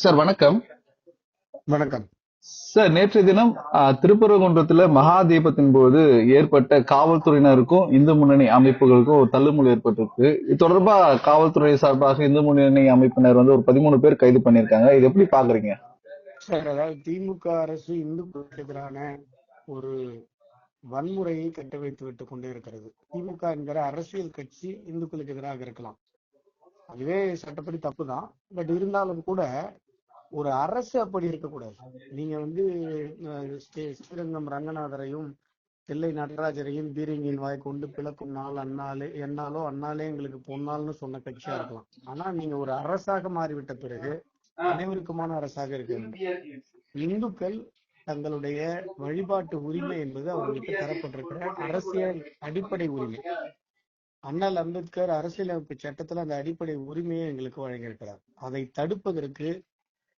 Sir வணக்கம். வணக்கம். Sir நேற்றைய தினம் திருப்பரங்குன்றத்துல மகா தீபத்தின் போது ஏற்பட்ட காவல்துறையினருக்கும் இந்து முன்னணி அமைப்புகளுக்கும் ஒரு தள்ளுமுள் ஏற்பட்டிருக்கு. இது தொடர்பா காவல்துறை சார்பாக இந்து முன்னணி அமைப்பினர் வந்து ஒரு பதிமூணு பேர் கைது பண்ணிருக்காங்க இது எப்படி பாக்குறீங்க? சார் அதாவது திமுக அரசு இந்துக்களுக்கு எதிரான ஒரு வன்முறையை கட்டமைத்து விட்டு கொண்டே இருக்கிறது. திமுக என்கிற அரசியல் கட்சி இந்துக்களுக்கு எதிராக இருக்கலாம். அதுவே சட்டப்படி தப்பு தான் பட் இருந்தாலும் கூட ஒரு அரசு அப்படி இருக்கக்கூடாது. நீங்க வந்து ஸ்ரீ- ஸ்ரீரங்கம் ரங்கநாதரையும் தில்லை நடராஜரையும் பீரங்கியின் வாய் கொண்டு பிளக்கும் நாள் அந்நாளே என்னாலோ அண்ணாலே எங்களுக்கு பொன்னாள்னு சொன்ன கட்சியா இருக்கலாம். ஆனா நீங்க ஒரு அரசாக மாறிவிட்ட பிறகு அனைவருக்குமான அரசாக இருக்கு இந்துக்கள் தங்களுடைய வழிபாட்டு உரிமை என்பது அவர்களுக்கு தரப்பட்டிருக்கிற அரசியல் அடிப்படை உரிமை. அண்ணல் அம்பேத்கர் அரசியலமைப்பு சட்டத்துல அந்த அடிப்படை உரிமையை எங்களுக்கு வழங்கியிருக்கிறார். அதை தடுப்பதற்கு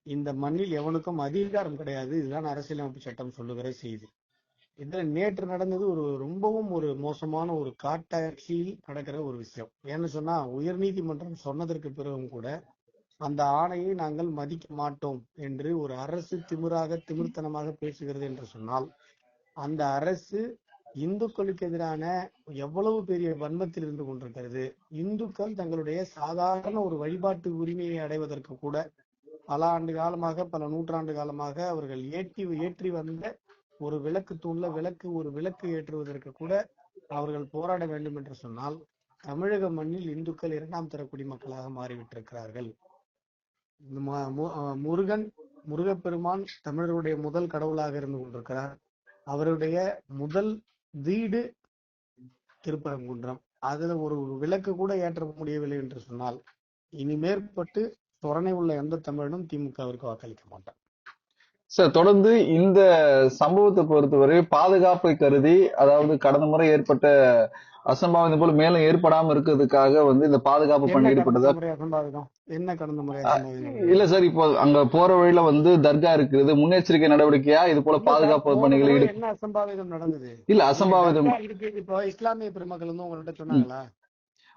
இந்த மண்ணில் எவனுக்கும் அதிகாரம் கிடையாது. இதுதான் அரசியலமைப்பு சட்டம் சொல்லுகிற செய்தி. இதுல நேற்று நடந்தது ஒரு ரொம்பவும் ஒரு மோசமான ஒரு காட்டாட்சியில் நடக்கிற ஒரு விஷயம். ஏன்னு சொன்னா உயர்நீதிமன்றம் சொன்னதற்கு பிறகும் கூட அந்த ஆணையை நாங்கள் மதிக்க மாட்டோம் என்று ஒரு அரசு திமிராக திமிர்த்தனமாக பேசுகிறது என்று சொன்னால் அந்த அரசு இந்துக்களுக்கு எதிரான எவ்வளவு பெரிய வன்மத்தில் இருந்து கொண்டிருக்கிறது. இந்துக்கள் தங்களுடைய சாதாரண ஒரு வழிபாட்டு உரிமையை அடைவதற்கு கூட பல ஆண்டு காலமாக பல நூற்றாண்டு காலமாக அவர்கள் ஏற்றி ஏற்றி வந்த ஒரு விளக்கு தூண்ல விளக்கு ஒரு விளக்கு ஏற்றுவதற்கு கூட அவர்கள் போராட வேண்டும் என்று சொன்னால் தமிழக மண்ணில் இந்துக்கள் இரண்டாம் தர குடிமக்களாக மாறிவிட்டிருக்கிறார்கள். மு- முருகன் முருகப்பெருமான் தமிழருடைய முதல் கடவுளாக இருந்து கொண்டிருக்கிறார். அவருடைய முதல் வீடு திருப்பரங்குன்றம். அதுல ஒரு விளக்கு கூட ஏற்ற முடியவில்லை என்று சொன்னால் இனி மேற்பட்டு சொரணை உள்ள எந்த தமிழனும் திமுகவிற்கு வாக்களிக்க மாட்டான். சார் தொடர்ந்து இந்த சம்பவத்தை பொறுத்தவரை பாதுகாப்பை கருதி அதாவது கடந்த முறை ஏற்பட்ட அசம்பாவிதம் போல மேலும் ஏற்படாம இருக்கிறதுக்காக வந்து இந்த பாதுகாப்பு பணி என்ன ஈடுபட்டதா? என்ன கடந்த முறை இல்ல சார் இப்போ அங்க போற வழியில வந்து தர்கா இருக்குது முன்னெச்சரிக்கை நடவடிக்கையா இது போல பாதுகாப்பு பணிகள் என்ன அசம்பாவிதம் நடந்தது? இல்ல அசம்பாவிதம் இப்போ இஸ்லாமிய பெருமக்கள் வந்து உங்கள்ட்ட சொன்னாங்களா?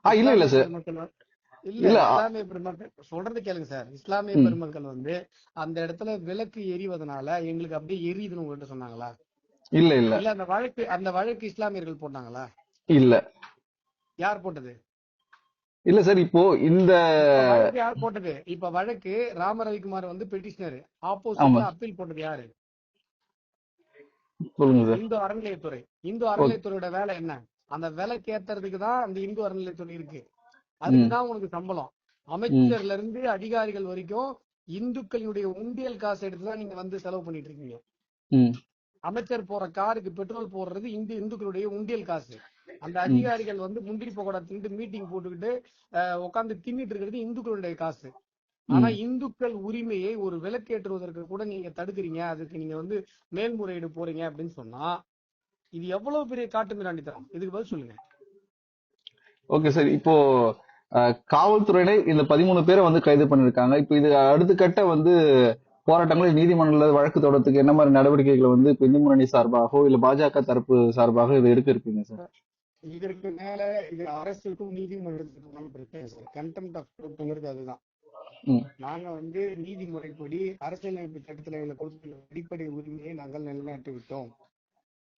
ஆ இல்ல இல்ல சார். இல்ல இஸ்லாமிய பெருமக்கள் சொல்றது கேளுங்க சார். இஸ்லாமிய. பெருமக்கள் வந்து அந்த இடத்துல விளக்கு எரிவதனால எங்களுக்கு அப்படியே எரியுதுன்னு உங்கள்ட்ட சொன்னாங்களா? இல்ல இல்ல. இல்ல அந்த வழக்கு அந்த வழக்கு இஸ்லாமியர்கள் போட்டாங்களா? இல்ல. யார் போட்டது? இல்ல சார் இப்போ இந்த யார் போட்டது? இப்ப வழக்கு ராம ரவிக்குமார் வந்து பெட்டிஷனர் ஆமா. ஆப்போசிட்ல அப்பீல் போட்டது யாரு? இந்து அறநிலையத்துறை. இந்து அறநிலையத்துறையோட வேலை என்ன? அந்த விலைக்கு ஏத்துறதுக்கு தான் அந்த இந்து அறநிலையத்துறை இருக்கு. அதுக்கு ம். தான் உனக்கு சம்பளம். அமைச்சர்ல இருந்து அதிகாரிகள் வரைக்கும் இந்துக்களுடைய உண்டியல் காசு எடுத்து தான் நீங்க வந்து செலவு பண்ணிட்டு இருக்கீங்க அமைச்சர் போற காருக்கு பெட்ரோல் போடுறது இந்து இந்துக்களுடைய உண்டியல் காசு. அந்த அதிகாரிகள் வந்து முந்திரி பக்கோடா தின்ட்டு மீட்டிங் போட்டுக்கிட்டு உட்காந்து தின்னுட்டு இருக்கிறது இந்துக்களுடைய காசு. ஆனா இந்துக்கள் உரிமையை ஒரு விலக்கேற்றுவதற்கு கூட நீங்க தடுக்கிறீங்க. அதுக்கு நீங்க வந்து மேல்முறையீடு போறீங்க அப்படின்னு சொன்னா இது எவ்வளவு பெரிய காட்டு மிராண்டித்தனம்? இதுக்கு பதில் சொல்லுங்க. Okay sir. இப்போ காவல்துறையினர் இந்த பதிமூணு பேரை வந்து கைது பண்ணிருக்காங்க இப்போ இது அடுத்த கட்ட வந்து போராட்டங்களை நீதிமன்றத்தில் வழக்கு தொடர்றதுக்கு என்ன மாதிரி நடவடிக்கைகளை வந்து இப்போ இந்து முன்னணி சார்பாகவோ இல்ல பாஜக தரப்பு சார்பாக இது எடுக்க இருப்பீங்க சார்? இதற்கு மேல இது அரசுக்கும் நீதிமன்றத்துக்கும் பிரச்சனை சார். கண்டெம்ட் ஆஃப் கோர்ட்டுங்கிறது அதுதான். நாங்க வந்து நீதிமுறைப்படி அரசியலமைப்பு சட்டத்தில் எங்களுக்கு கொடுத்துள்ள அடிப்படை உரிமையை நாங்கள் நிலைநாட்டி விட்டோம்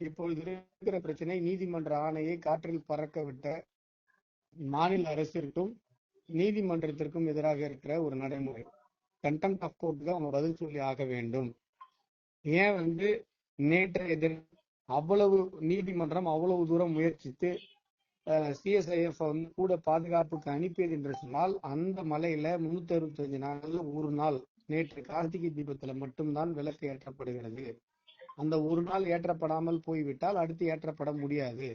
இப்பொழுது இருக்கிற பிரச்சனை நீதிமன்ற ஆணையை காற்றில் பறக்க விட்ட மாநில அரசிற்கும் நீதிமன்றத்திற்கும் எதிராக இருக்கிற ஒரு நடைமுறை. கண்டெம்ட் ஆஃப் கோர்ட் தான் அவங்க பதில் சொல்லி ஆக வேண்டும். ஏன் வந்து நேற்றைய தினம் அவ்வளவு நீதிமன்றம் அவ்வளவு தூரம் முயற்சித்து சிஎஸ்ஐஎஃப் வந்து கூட பாதுகாப்புக்கு அனுப்பியது என்று சொன்னால் அந்த மலையில முன்னூத்தி அறுபத்தஞ்சு நாள்ல ஒரு நாள் நேற்று கார்த்திகை தீபத்துல மட்டும்தான் விளக்கு ஏற்றப்படுகிறது. அந்த ஒரு நாள் ஏற்றப்படாமல் போய்விட்டால் அடுத்து ஏற்றப்பட முடியாது.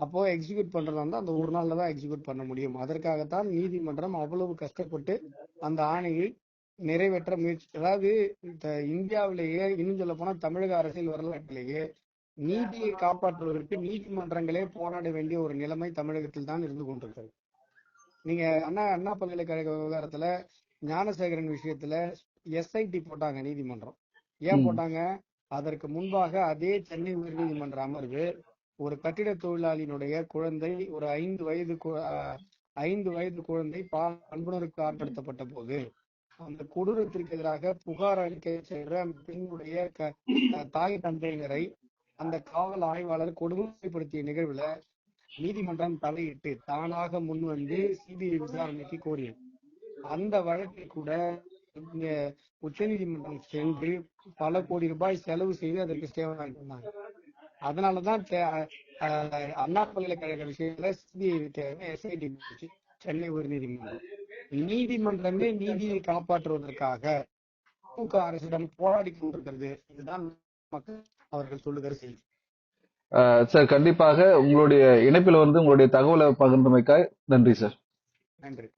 அப்போ எக்ஸிக்யூட் பண்றதா இருந்தா அந்த ஒரு நாள்ல தான் எக்ஸிக்யூட் பண்ண முடியும். அதற்காகத்தான் நீதிமன்றம் அவ்வளவு கஷ்டப்பட்டு அந்த ஆணையை நிறைவேற்ற முயற்சி அதாவது இந்த இந்தியாவிலேயே இன்னும் சொல்ல போனா தமிழக அரசியல் வரலாற்றிலேயே நீதியை காப்பாற்றுவதற்கு நீதிமன்றங்களே போராட வேண்டிய ஒரு நிலைமை தமிழகத்தில் தான் இருந்து கொண்டிருக்கிறது. நீங்க அண்ணா அண்ணா பல்கலைக்கழக விவகாரத்துல ஞானசேகரன் விஷயத்துல எஸ்ஐடி போட்டாங்க நீதிமன்றம். ஏன் போட்டாங்க? அதற்கு முன்பாக அதே சென்னை உயர்நீதிமன்ற அமர்வு ஒரு கட்டிட தொழிலாளியினுடைய குழந்தை ஒரு ஐந்து வயது அஹ் ஐந்து வயது குழந்தை பால் அன்புணருக்கு ஆட்படுத்தப்பட்ட போது அந்த கொடூரத்திற்கு எதிராக புகார் அளிக்க சென்ற அந்த பெண்ணுடைய தாய் தந்தையினரை அந்த காவல் ஆய்வாளர் கொடுமைப்படுத்திய நிகழ்வுல நீதிமன்றம் தலையிட்டு தானாக முன் வந்து சிபிஐ விசாரணைக்கு கோரியது. அந்த வழக்கில் கூட இங்க உச்சநீதிமன்றம் சென்று பல கோடி ரூபாய் செலவு செய்து அதற்கு சேவை வாங்கியிருந்தாங்க அதனாலதான் அண்ணா பல்கலைக்கழக விஷயத்துல சிபிஐ தேவை எஸ்ஐடி சென்னை உயர்நீதிமன்றம். நீதிமன்றமே நீதியை காப்பாற்றுவதற்காக திமுக அரசிடம் போராடி கொண்டிருக்கிறது. இதுதான் மக்கள் அவர்கள் சொல்லுகிற செய்தி. சார் கண்டிப்பாக உங்களுடைய இணைப்பில் வந்து உங்களுடைய தகவலை பகிர்ந்தமைக்காய் நன்றி சார். நன்றி.